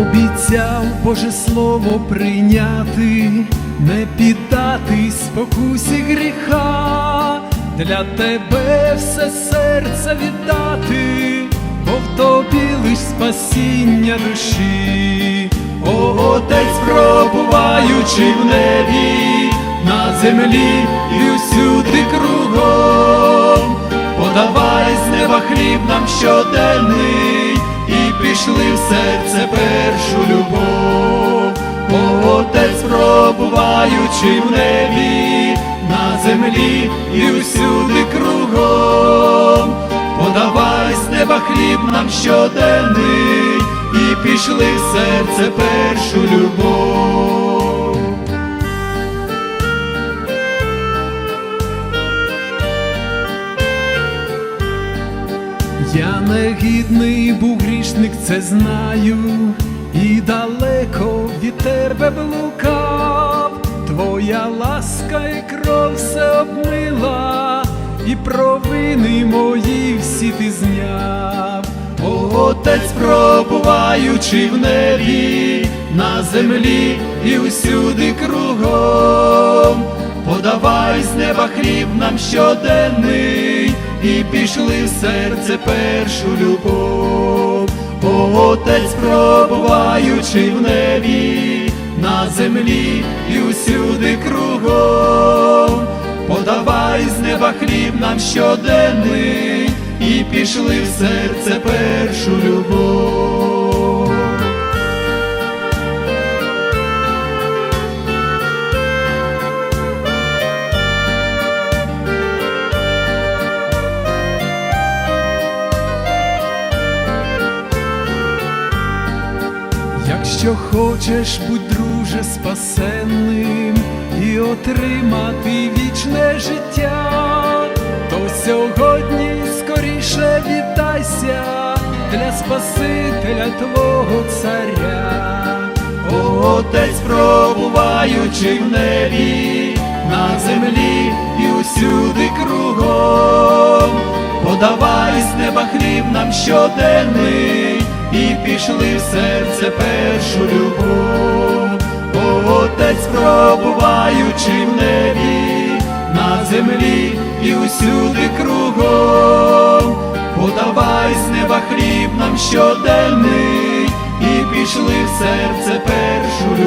Обіцяв Боже слово прийняти, не піддатись спокусі гріха, для тебе все серце віддати, бо в тобі лиш спасіння душі, О, Отець, пробуваючи в небі, на землі і усюди кругом, подавай з неба хліб нам щоденний, пішли в серце першу любов. О, Отець, пробуваючи в небі, на землі і усюди кругом, подавай з неба хліб нам щоденний, і пішли в серце першу любов. Я негідний був грішник, це знаю, і далеко від тебе блукав, твоя ласка і кров все обмила, і провини мої всі ти зняв. О, Отець, пробуваючи в небі, на землі і усюди кругом, подавай з неба хліб нам щоденний, і пішли в серце першу любов. О, Отець, пробуваючи в небі, на землі і усюди кругом, подавай з неба хліб нам щоденний, і пішли в серце першу Якщо хочеш, будь друже спасенним і отримати вічне життя, то сьогодні скоріше віддайся для Спасителя Твого царя. О, Отець, пробуваючи в небі, на землі і усюди кругом, подавай з неба хліб нам щоденний, і пішли в серце першу любов. О, Отець, пробуваючи в небі, на землі і усюди кругом, подавай з неба хліб нам щоденний, і пішли в серце першу